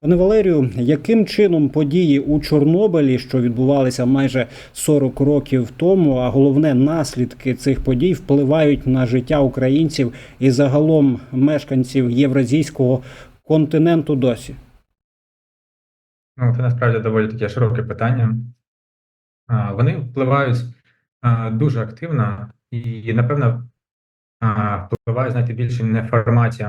Пане Валерію, яким чином події у Чорнобилі, що відбувалися майже 40 років тому, а головне наслідки цих подій впливають на життя українців і загалом мешканців євразійського континенту досі? Ну, це насправді доволі таке широке питання. Вони впливають дуже активно і, напевно, впливають, знаєте, більше не форматі,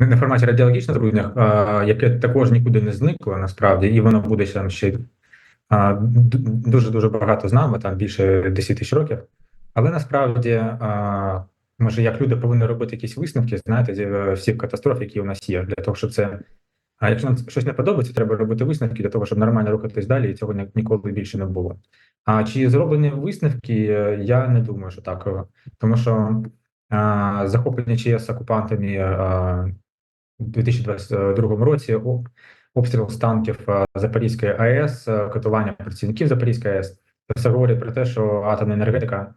а, не не форматі радіологічного забруднення, яке також нікуди не зникло насправді, і воно буде там ще а, дуже-дуже багато з нами, там більше 10 тисяч років. Але насправді, може, як люди повинні робити якісь висновки, знаєте, зі всіх катастроф, які у нас є, для того, щоб це а якщо нам щось не подобається, треба робити висновки для того, щоб нормально рухатись далі, і цього ніколи більше не було. А чи зроблені висновки? Я не думаю, що так. Тому що а, захоплення ЧС окупантами 2022 році, обстріл з танків а, Запорізької АЕС, катування працівників Запорізької АЕС, це все говорить про те, що атомна енергетика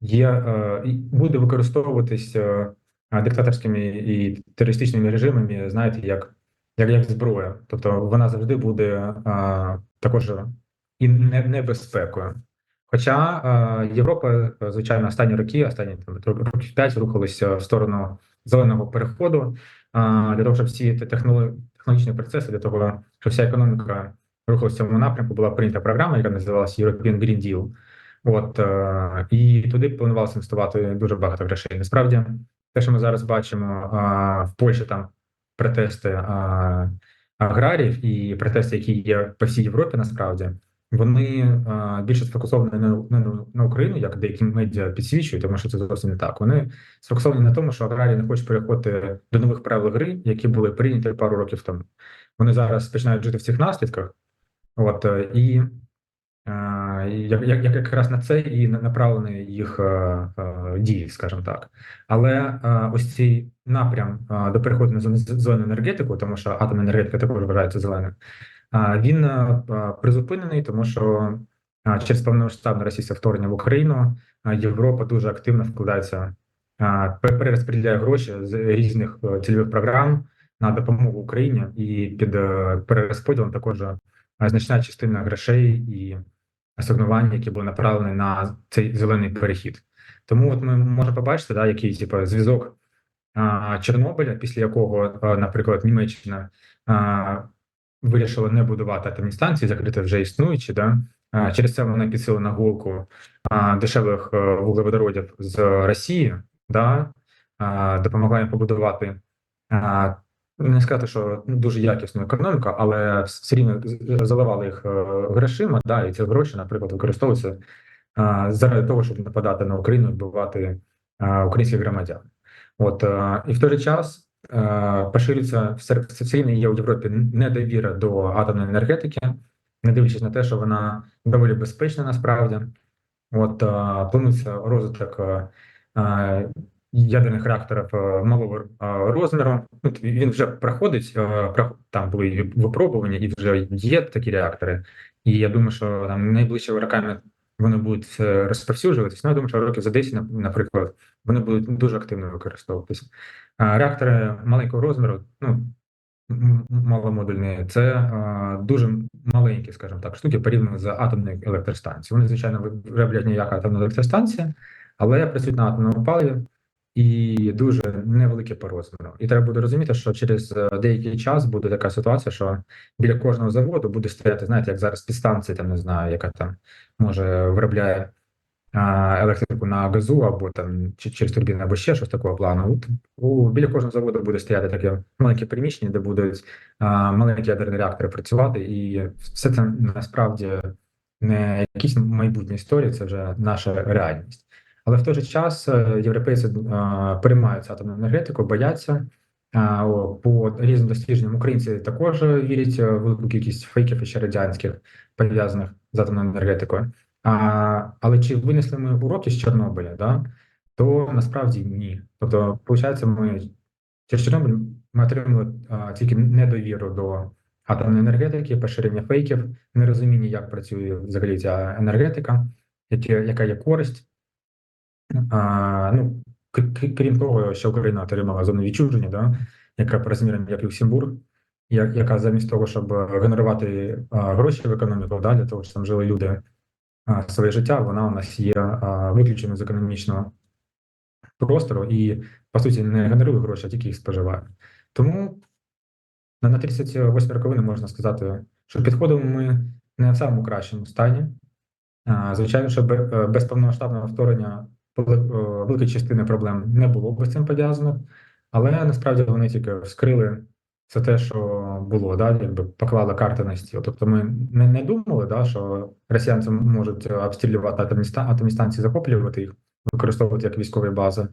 є е, і буде використовуватись е, диктаторськими і терористичними режимами, знаєте, як, як, як зброя. Тобто вона завжди буде також і не, небезпекою. Хоча а, Європа, е, звичайно, останні роки, останні років 5 рухалися в сторону зеленого переходу а, для того, щоб всі технологічні процеси, для того, щоб вся економіка рухалася в цьому напрямку, була прийнята програма, яка називалася European Green Deal. От е, і туди планувалося інвестувати дуже багато грошей. Насправді, те, що ми зараз бачимо а, в Польщі, там протести а, аграріїв і протести, які є по всій Європі, насправді вони а, більше сфокусовані не, на- Україну, як деякі медіа підсвічують, тому що це зовсім не так. Вони сфокусовані на тому, що аграрії не хочуть переходити до нових правил гри, які були прийняті пару років тому. Вони зараз починають жити в цих наслідках. От е, і Е, як, як, як якраз на це і на- направлені їх е, е, дії, скажімо так. Але е, ось цей напрям е, до переходу на зелен- зелену енергетику, тому що атомна енергетика також вважається зеленою, е, він е, призупинений, тому що через повномасштабне російське вторгнення в Україну Європа дуже активно вкладається, перерозподіляє гроші з різних е, цільових програм на допомогу Україні, і під е, перерозподілом також значна частина грошей і асигнувань, які були направлені на цей зелений перехід. Тому от ми можемо побачити, да, який типу, зв'язок Чорнобиля, після якого, наприклад, Німеччина вирішила не будувати атомні станції, закрити вже існуючі. Да? Через це вона підсилена голку дешевих е, вуглеводородів з Росії, да? їм побудувати. Не сказати, що дуже якісну економіку, але все рівно заливали їх е, грошима, да, і ці гроші, наприклад, використовуються заради того, щоб нападати на Україну, вбивати українських громадян. От е, і в той же час поширюється все, все є у Європі недовіра до атомної енергетики, не дивлячись на те, що вона доволі безпечна насправді. От е, планується розвиток е, е, ядерних реакторів е, малого е, розміру. Він вже проходить, е, там були випробування, і вже є такі реактори. І я думаю, що там найближчими роками вони будуть е, розповсюджуватися. Ну, я думаю, що років за 10, нап- наприклад, вони будуть дуже активно використовуватися. А Реактори маленького розміру, ну маломодульні, це а, дуже маленькі, скажімо так, штуки порівняно з атомною електростанцією. Вони, звичайно, виробляють ніяка атомна електростанція, але працюють на атомному паливі і дуже невеликі по розміру. І треба буде розуміти, що через е, деякий час буде така ситуація, що біля кожного заводу буде стояти, знаєте, як зараз підстанція, там не знаю, яка там може виробляє а, електрику на газу або там чи через турбіни, або ще щось такого плану. У біля кожного заводу буде стояти таке маленьке приміщення, де будуть а, маленькі ядерні реактори працювати, і все це насправді не якісь майбутні історії, це вже наша реальність. Але в той же час е, європейці е, переймаються атомною енергетикою, бояться. А, По різним дослідженням українці також вірять в велику кількість фейків ще радянських пов'язаних з атомною енергетикою. А, але чи винесли ми уроки з Чорнобиля? Да? То насправді ні. Тобто, виходить, ми через Чорнобиль ми отримали а, тільки недовіру до атомної енергетики, поширення фейків, нерозуміння, як працює взагалі ця енергетика, яка є користь. А, ну, крім того, що Україна отримала зону відчуження, да, яка по розмірам як Люксембург, яка замість того, щоб е, генерувати а, гроші в економіку, да, для того, щоб там жили люди своє життя, вона у нас є виключена з економічного простору і, по суті, не генерує гроші, а тільки їх споживає. Тому на, на 38 роковини можна сказати, що підходимо ми не в самому кращому стані. Звичайно, що е, без повномасштабного вторгнення е, великої частини проблем не було б з цим пов'язано, але насправді вони тільки вскрили це те, що було, да, якби поклали карти на стіл. Тобто ми не, не думали, да, що росіянці можуть е, обстрілювати атомні, атомні станції, захоплювати їх, використовувати як військові бази.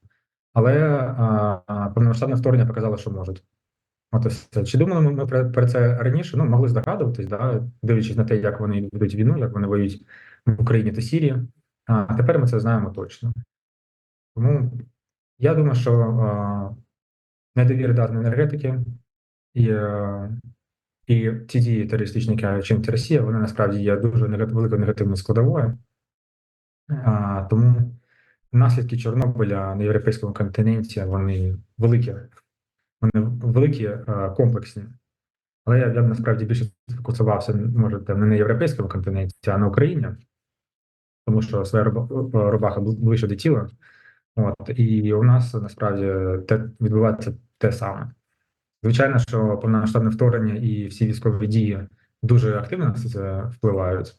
Але а, повномасштабне вторгнення показало, що можуть. От все. Чи думали ми про, про це раніше? Ну, могли здогадуватись, да, дивлячись на те, як вони ведуть війну, як вони воюють в Україні та Сірії. А тепер ми це знаємо точно. Тому я думаю, що а, недовіра до атомної енергетики і, е, і ті дії терористичні, які чинить Росія, вони насправді є дуже великою негативною складовою. А, тому наслідки Чорнобиля на європейському континенті вони великі, вони великі, е, комплексні. Але я, б насправді більше сфокусувався, може, не на європейському континенті, а на Україні, тому що своя рубаха ближче до тіла. От, і у нас насправді те, відбувається те саме. Звичайно, що повномасштабне вторгнення і всі військові дії дуже активно на це впливають.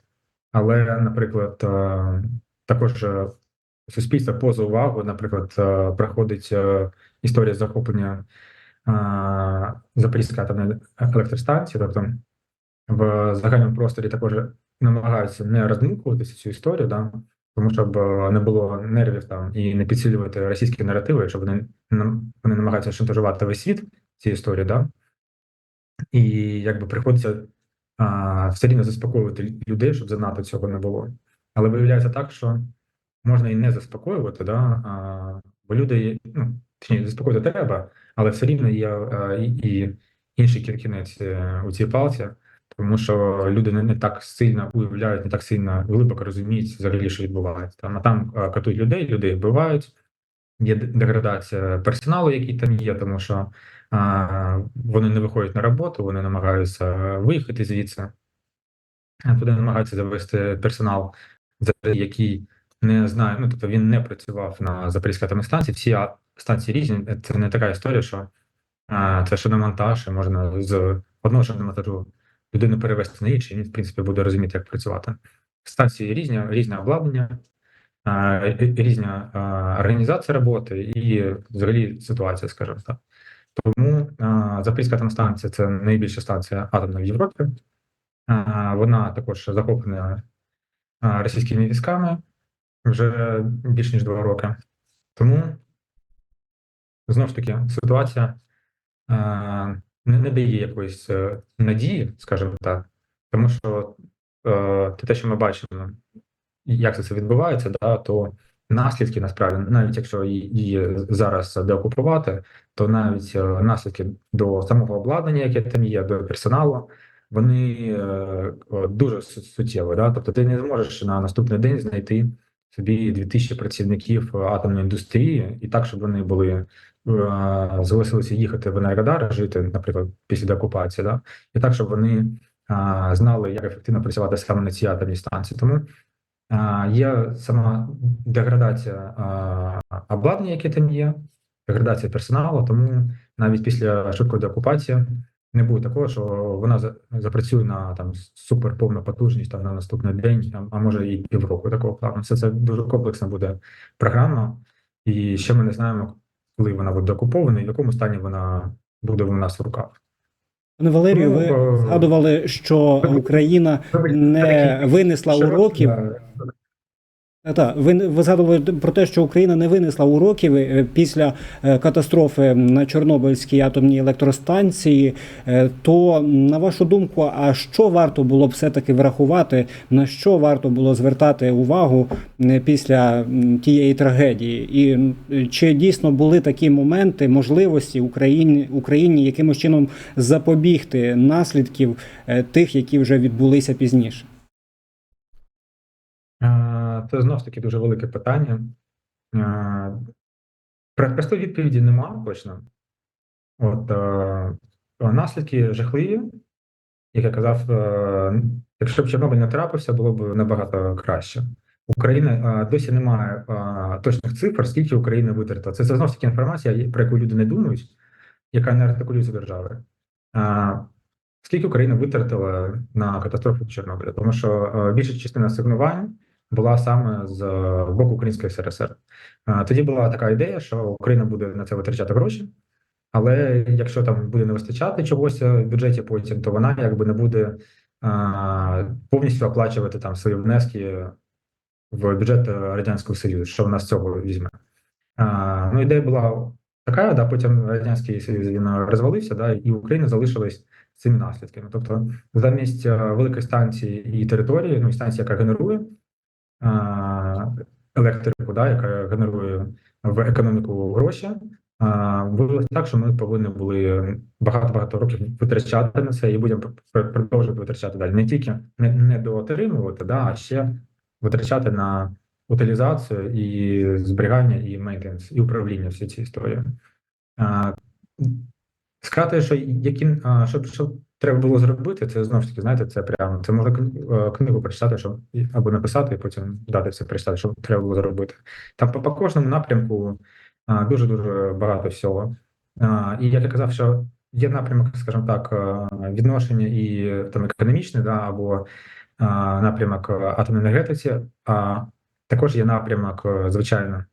Але, наприклад, е, також е, суспільство поза увагу, наприклад, е, проходить історія захоплення Запорізької атомної електростанції, тобто в загальному просторі також намагаються не роздмухуватися цю історію, да, тому щоб е, не було нервів там і не підсилювати російські наративи, якщо вони вони намагаються шантажувати весь світ цією історією, да, і якби приходиться а, все рівно заспокоювати людей, щоб занадто цього не було. Але виявляється так, що можна і не заспокоювати, да, а, бо люди, ну, точніше, заспокоїти треба, але все рівно є а, і, і інший кі- кінець е, у цій палці, тому що люди не, так сильно уявляють, не так сильно глибоко розуміють взагалі, що відбувається. Там, а там катують людей, людей вбивають, є деградація персоналу, який там є, тому що а, вони не виходять на роботу, вони намагаються виїхати звідси, а туди намагаються завести персонал, який не знає, ну тобто він не працював на Запорізькій атомній. Всі станції різні. Це не така історія, що а, це шиномонтаж, і можна з одного шиномонтажу людину перевести на інший, він, в принципі, буде розуміти, як працювати. Станції різні, різне обладнання, різна організація роботи і взагалі ситуація, скажімо так. Тому Запорізька атомна станція це найбільша станція атомна в Європі. Вона також захоплена російськими військами вже більш ніж два роки. Тому знову ж таки ситуація не, дає якоїсь е, надії, скажімо так, тому що е, те, що ми бачимо, як це все відбувається, да, то наслідки насправді, навіть якщо її зараз деокупувати, то навіть е, наслідки до самого обладнання, яке там є, до персоналу, вони е, дуже су- суттєві. Да? Тобто ти не зможеш на наступний день знайти собі 2000 працівників атомної індустрії, і так, щоб вони були е, зголосилися їхати в Енергодар, жити, наприклад, після деокупації, да? і так, щоб вони знали, як ефективно працювати саме на цій атомній станції. Тому є сама деградація обладнання, яке там є, деградація персоналу, тому навіть після швидкої деокупації не буде такого, що вона запрацює на там суперповну потужність там на наступний день, а може і півроку такого плану. Все це дуже комплексна буде програма, і ще ми не знаємо, коли вона буде окупована і в якому стані вона буде в нас в руках. Пане Валерію, Ну, ви е, згадували, що Україна не винесла уроків. Та ви, ви згадували про те, що Україна не винесла уроків е, після е, катастрофи на Чорнобильській атомній електростанції. Е, То на вашу думку, а що варто було б все-таки врахувати, на що варто було звертати увагу е, після тієї трагедії? І чи дійсно були такі моменти, можливості Україні Україні якимось чином запобігти наслідків е, тих, які вже відбулися пізніше? Це знов ж таки дуже велике питання. Е, Простої відповіді нема точно. От е, наслідки жахливі. Як я казав, е, якщо б Чорнобиль не трапився, було б набагато краще. Україна досі немає точних цифр, скільки Україна витратила. Це, це знову ж таки інформація, про яку люди не думають, яка не артикулюється держави. Скільки Україна витратила на катастрофу Чорнобиля? Тому що більша частина асигнувань була саме з е, боку Української СРСР. Е, тоді була така ідея, що Україна буде на це витрачати гроші. Але якщо там буде не вистачати чогось в бюджеті потім, то вона якби не буде повністю оплачувати там свої внески в бюджет Радянського Союзу, що вона з цього візьме. Ну, ідея була така, да, потім Радянський Союз він розвалився, да, і Україна залишилась цими наслідками. Тобто, замість е, великої станції і території, ну і станції, яка генерує електрику, да, яка генерує в економіку гроші. А, Виявилося так, що ми повинні були багато-багато років витрачати на це і будемо продовжувати витрачати далі. Не тільки не, не доотримувати, да, а ще витрачати на утилізацію і зберігання, і мейнтенс, і управління всі ці історії. А, Сказати, що які а, що, що треба було зробити, це знову ж таки, знаєте, це прямо це можна е, книгу прочитати, що і- або написати, і потім дати все прочитати, що треба було зробити. Там по, по кожному напрямку дуже дуже багато всього. І як я казав, що є напрямок, скажімо так, відношення і там економічне, да, або напрямок атомної енергетиці, а також є напрямок, звичайно,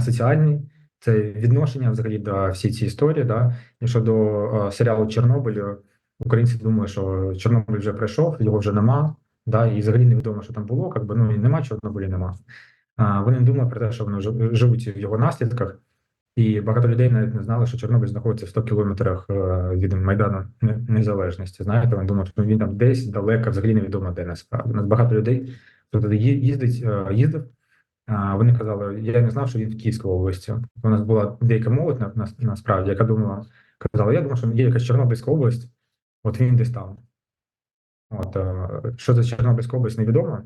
соціальний. Це відношення взагалі до всієї цієї історії. Да? Якщо до а, серіалу Чорнобилю українці думають, що Чорнобиль вже пройшов, його вже нема, да? і взагалі невідомо, що там було, якби ну і нема Чорнобиля, нема. А, вони думають про те, що вони живуть в його наслідках, і багато людей навіть не знали, що Чорнобиль знаходиться в 100 кілометрах е, від Майдану Незалежності. Знаєте, вони думають, що він там десь далеко, взагалі невідомо де насправді. У нас багато людей, хто туди їздить, е, їздив. Вони казали, я не знав, що він в Київській області. У нас була деяка молодь на, на, насправді, яка думала, казала, я думав, що є якась Чорнобильська область, от він десь там. От, е, що це Чорнобильська область, невідомо.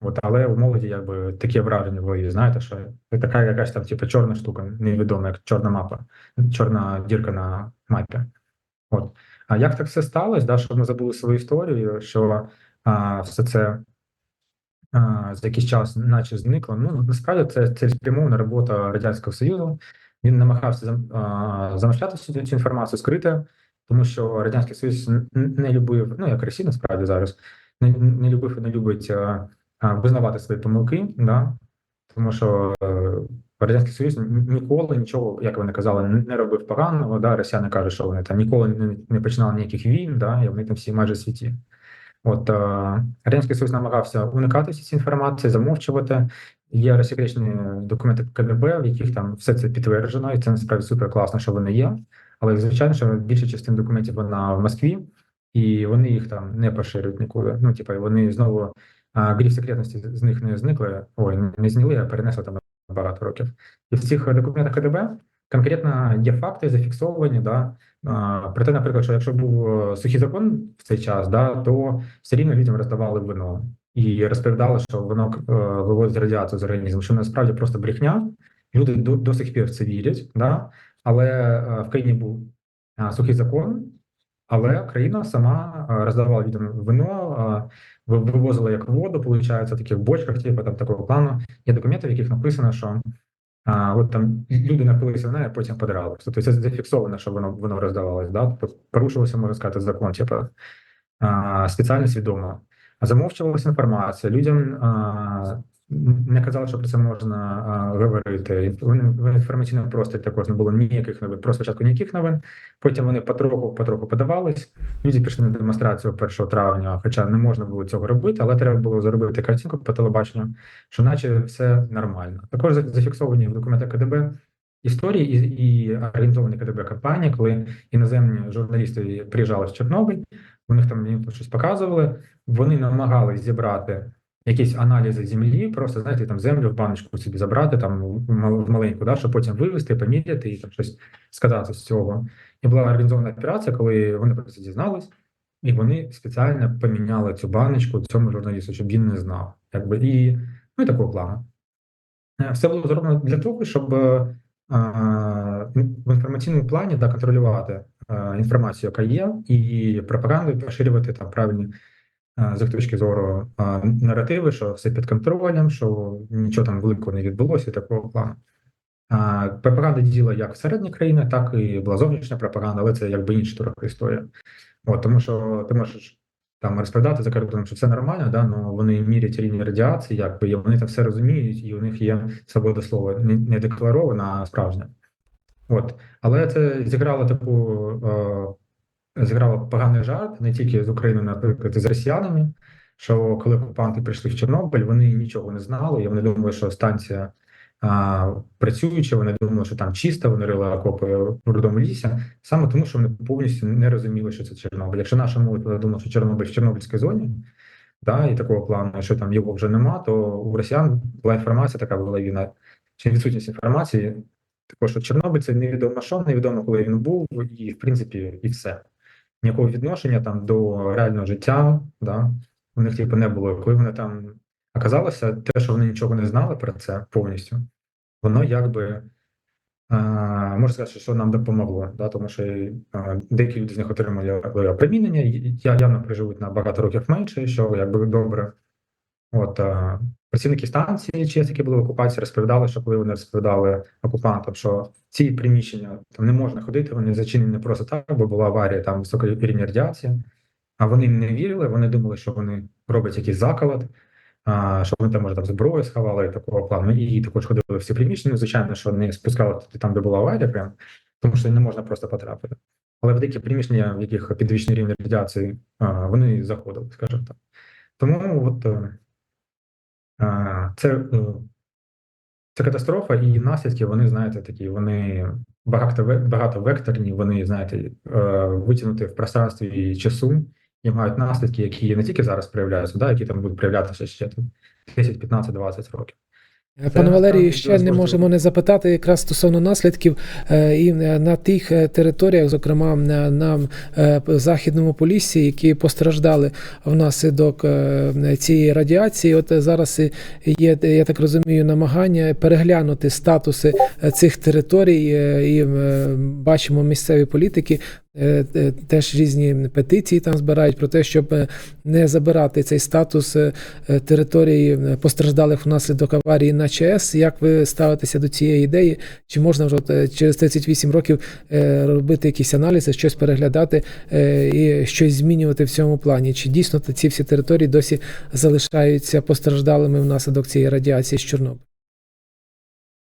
От, але у молоді якби таке враження голові, знаєте, що це така якась там, типу, чорна штука, невідома, як чорна мапа, чорна дірка на мапі. От. А як так все сталося, да, що ми забули свою історію, що а, все це за якийсь час наче зникло. Ну, насправді це цілеспрямована робота Радянського Союзу. Він намагався зам- а, цю, інформацію, скрити, тому що Радянський Союз не любив, ну як Росія насправді зараз, не, не любив і не любить а, а, визнавати свої помилки, да? тому що е, Радянський Союз ніколи нічого, як вони казали, не робив поганого. Да? Росіяни кажуть, що вони там ніколи не, не починали ніяких війн, да? і вони там всі майже світі. От е, Радянський Союз намагався уникати цієї інформації, замовчувати. Є розсекречені документи КДБ, в яких там все це підтверджено, і це насправді супер класно, що вони є. Але звичайно, що більша частина документів вона в Москві, і вони їх там не поширюють нікуди. Ну, типу, вони знову а, гриф секретності з них не зникли, ой, не зняли, а перенесли там багато років. І в цих документах КДБ конкретно є факти зафіксовані, да, а, про те, наприклад, що якщо був е, сухий закон в цей час, да, то все рівно людям роздавали вино і розповідали, що воно е, виводить радіацію з організму, що насправді просто брехня. Люди до, до сих пір в це вірять, да? але е, в країні був сухий закон, але країна сама роздавала людям вино, вивозила як воду, виходить, в таких бочках, типу там такого плану. Є документи, в яких написано, що а, от там люди напилися вина, а потім подрали. Тобто це зафіксовано, що воно воно роздавалось, да? Тобто порушилося, можна сказати, закон, типу, спеціально свідомо. Замовчувалася інформація. Людям а, не казали, що про це можна а, говорити. Вони в інформаційному просторі також не було ніяких новин. Про спочатку ніяких новин. Потім вони потроху потроху подавались. Люди пішли на демонстрацію 1 травня, хоча не можна було цього робити, але треба було зробити картинку по телебаченню, що наче все нормально. Також зафіксовані в документах КДБ історії і, і орієнтовані КДБ кампанії, коли іноземні журналісти приїжджали в Чорнобиль, у них там щось показували. Вони намагались зібрати якісь аналізи землі, просто знаєте, там землю в баночку собі забрати, там в мал- в маленьку, да, щоб потім вивезти, поміряти і там щось сказати з цього. І була організована операція, коли вони про це дізнались, і вони спеціально поміняли цю баночку цьому журналісту, щоб він не знав. Якби і ну і такого плану. Е, Все було зроблено для того, щоб е, ну, в інформаційному плані да, контролювати а, інформацію, яка є, і пропаганду поширювати там правильні з точки зору наративи, що все під контролем, що нічого там великого не відбулося, і такого плану. Пропаганда діла як всередині країни, так і була зовнішня пропаганда, але це якби інша трохи історія. От, тому що ти можеш там розповідати за кордоном, що це нормально, да, але вони мірять рівні радіації, якби і вони там все розуміють, і у них є свобода слова не декларована, а справжня. От. Але це зіграло таку зіграло поганий жарт не тільки з Україною, наприклад, з росіянами. Що коли окупанти прийшли в Чорнобиль, вони нічого не знали, і вони думали, що станція а, працююча, вони думали, що там чисто, вони рили окопи в рудому лісі, саме тому, що вони повністю не розуміли, що це Чорнобиль. Якщо наша молодь думала, що Чорнобиль в Чорнобильській зоні, да, і такого плану, що там його вже нема, то у росіян була інформація така в голові на чи відсутність інформації, також що Чорнобиль це невідомо що, невідомо, коли він був, і в принципі, і все. Ніякого відношення там до реального життя, да, у них типу не було. Коли вони там оказалося, те, що вони нічого не знали про це повністю, воно якби а, можна сказати, що нам допомогло, да, тому що а, деякі люди з них отримали опромінення, я явно проживуть на багато років менше, що якби добре. От а, працівники станції, чи які були в окупації, розповідали, що коли вони розповідали окупантам, що ці приміщення там не можна ходити, вони зачинені не просто так, бо була аварія, там високий рівень радіації. А вони не вірили, вони думали, що вони роблять якийсь заколот, а, що вони там може там зброю сховали і такого плану. І також ходили всі приміщення. Ну, Звичайно, що не спускали туди там, де була аварія, прям, тому що не можна просто потрапити. Але в деякі приміщення, в яких підвищений рівень радіації, а, вони заходили, скажімо так. Тому от е, це, е, це катастрофа, і наслідки вони, знаєте, такі, вони багато, багатовекторні, вони, знаєте, е, витягнути в пространстві часу і мають наслідки, які не тільки зараз проявляються, да, які там будуть проявлятися ще там 10, 15, 20 років. Пане Валерію, ще не можемо не запитати якраз стосовно наслідків е, і е, на тих е, територіях, зокрема на, е, західному поліссі, які постраждали внаслідок е, цієї радіації. От е, зараз є, я так розумію, намагання переглянути статуси е, цих територій, е, і е, бачимо місцеві політики. Е, е, Теж різні петиції там збирають про те, щоб е, не забирати цей статус території постраждалих внаслідок аварії на ЧАЕС. Як ви ставитеся до цієї ідеї? Чи можна вже через 38 років робити якісь аналізи, щось переглядати і щось змінювати в цьому плані? Чи дійсно ці всі території досі залишаються постраждалими внаслідок цієї радіації з Чорнобиля?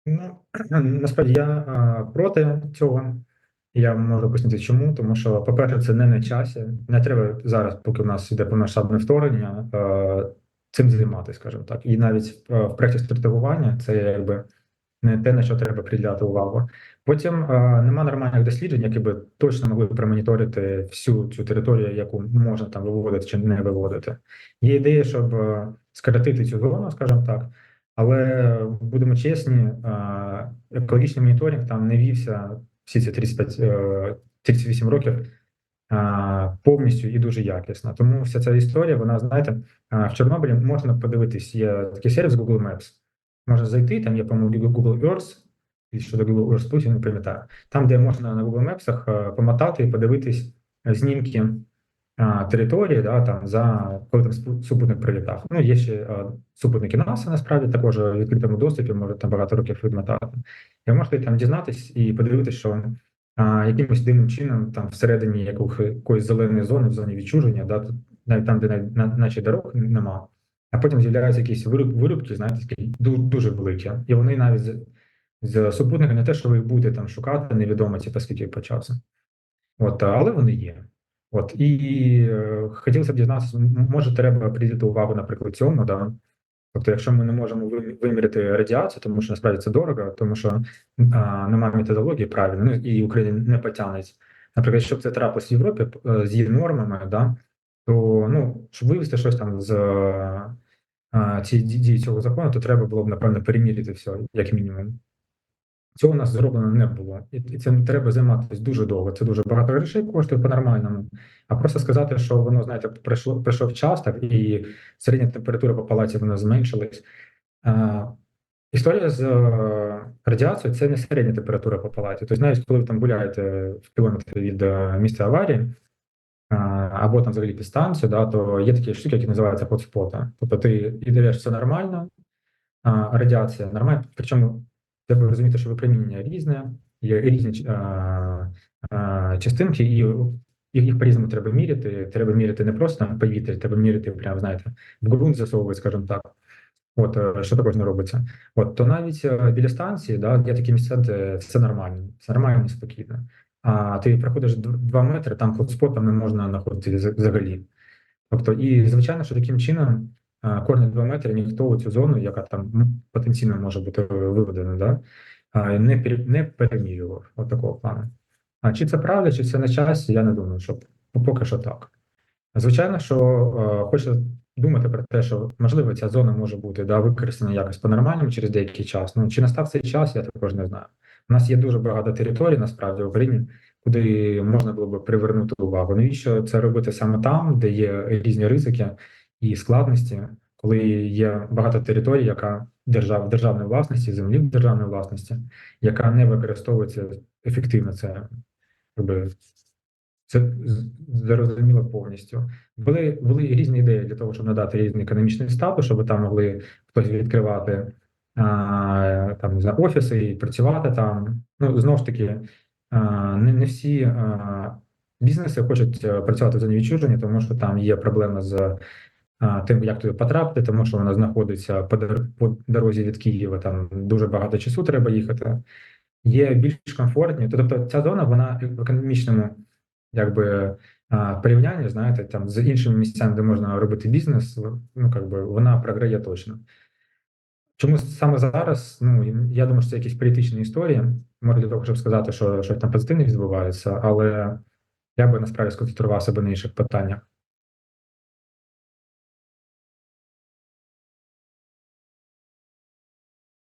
Ну, насправді я проти цього. Я можу пояснити чому, тому що, по-перше, це не на часі. Не треба зараз, поки в нас йде повномасштабне вторгнення, е, цим займатися, скажімо так. І навіть е, в проєкті стратегування це якби не те, на що треба приділяти увагу. Потім е, нема нормальних досліджень, які би точно могли промоніторити всю цю територію, яку можна там виводити чи не виводити. Є ідея, щоб скоротити цю зону, скажімо так. Але будемо чесні, екологічний моніторинг там не вівся всі ці 35, е, 38 років е, повністю і дуже якісно. Тому вся ця історія, вона, знаєте, е, в Чорнобилі можна подивитись, є такий сервіс Google Maps. Можна зайти, там є, по-моєму, Google Earth, і щодо Google Earth Plus, я не пам'ятаю. Там, де можна на Google Maps е, помотати і подивитись знімки території, да, там за коли там супутник прилітав. Ну, є ще супутники НАСА, насправді також у відкритому доступі, може там багато років відмотати. І ви можете там дізнатись і подивитись, що а, якимось дивним чином там всередині якоїсь зеленої зони, в зоні відчуження, да, навіть там, де на- наче дорог нема, а потім з'являються якісь вируб, вирубки, знаєте, такі дуже, великі. І вони навіть з, з супутника не те, що ви будете там шукати, невідомо, типу, скільки почався. От, але вони є. От і е, хотілося б дізнатися, може, треба приділити увагу, наприклад, цьому, да. Тобто, якщо ми не можемо вимі- виміряти радіацію, тому що насправді це дорого, тому що а, немає методології правильно, ну і Україна не потягнеться. Наприклад, щоб це трапилось в Європі е, з її нормами, да, то ну, щоб вивести щось там з а, цієї дії цього закону, то треба було б, напевно, переміряти все, як мінімум. Цього у нас зроблено не було, і і цим треба займатися дуже довго. Це дуже багато грошей коштує по-нормальному. А просто сказати, що воно, знаєте, прийшло прийшов час, так і середня температура по палаці вона зменшилась. А, Історія з е, радіацією це не середня температура по палаті. Тобто, навіть коли ви там гуляєте в кілометрі від е, місця аварії, або там взагалі під станцію, да, то є такі штуки, які називаються хотспоти. Тобто ти йдеш, все нормально, а, радіація нормальна. Причому треба розуміти, що випромінення різне, є різні а, а, частинки, і їх, по-різному треба міряти. Треба міряти не просто там повітря, треба міряти, прямо знаєте, в ґрунт засовувати, скажімо так. От е, що також не робиться. От то навіть е, біля станції, да, є такі місця, де все нормально, все нормально спокійно. А ти проходиш д- два метри, там хотспот, там не можна знаходитися взагалі. Тобто, і звичайно, що таким чином кожні два метри ніхто у цю зону, яка там потенційно може бути виведена, да, не, не перемірював от такого плану. А чи це правда, чи це на часі, я не думаю, що поки що так. Звичайно, що хочеться думати про те, що можливо ця зона може бути да, використана якось по-нормальному через деякий час. Ну чи настав цей час, я також не знаю. У нас є дуже багато територій насправді в Україні, куди можна було би привернути увагу. Навіщо це робити саме там, де є різні ризики і складності, коли є багато територій, яка держав в державній власності, землі в державній власності, яка не використовується ефективно. Це якби це зрозуміло повністю. Були, були різні ідеї для того, щоб надати різний економічний статус, щоб там могли хтось відкривати а, там знаю, офіси і працювати там. Ну знову ж таки, а, не, не всі а, бізнеси хочуть е, працювати в зоні відчуження, тому що там є проблема з тим, як туди потрапити, тому що вона знаходиться по, дор- по дорозі від Києва. Там дуже багато часу треба їхати. Є більш комфортні. Тобто ця зона вона в економічному якби порівнянні, знаєте, там з іншими місцями, де можна робити бізнес, ну якби вона програє точно. Чому саме зараз? Ну я думаю, що це якісь політичні історії. Може для того, щоб сказати, що щось там позитивне відбувається, але я би насправді сконцентрувався би на інших питаннях.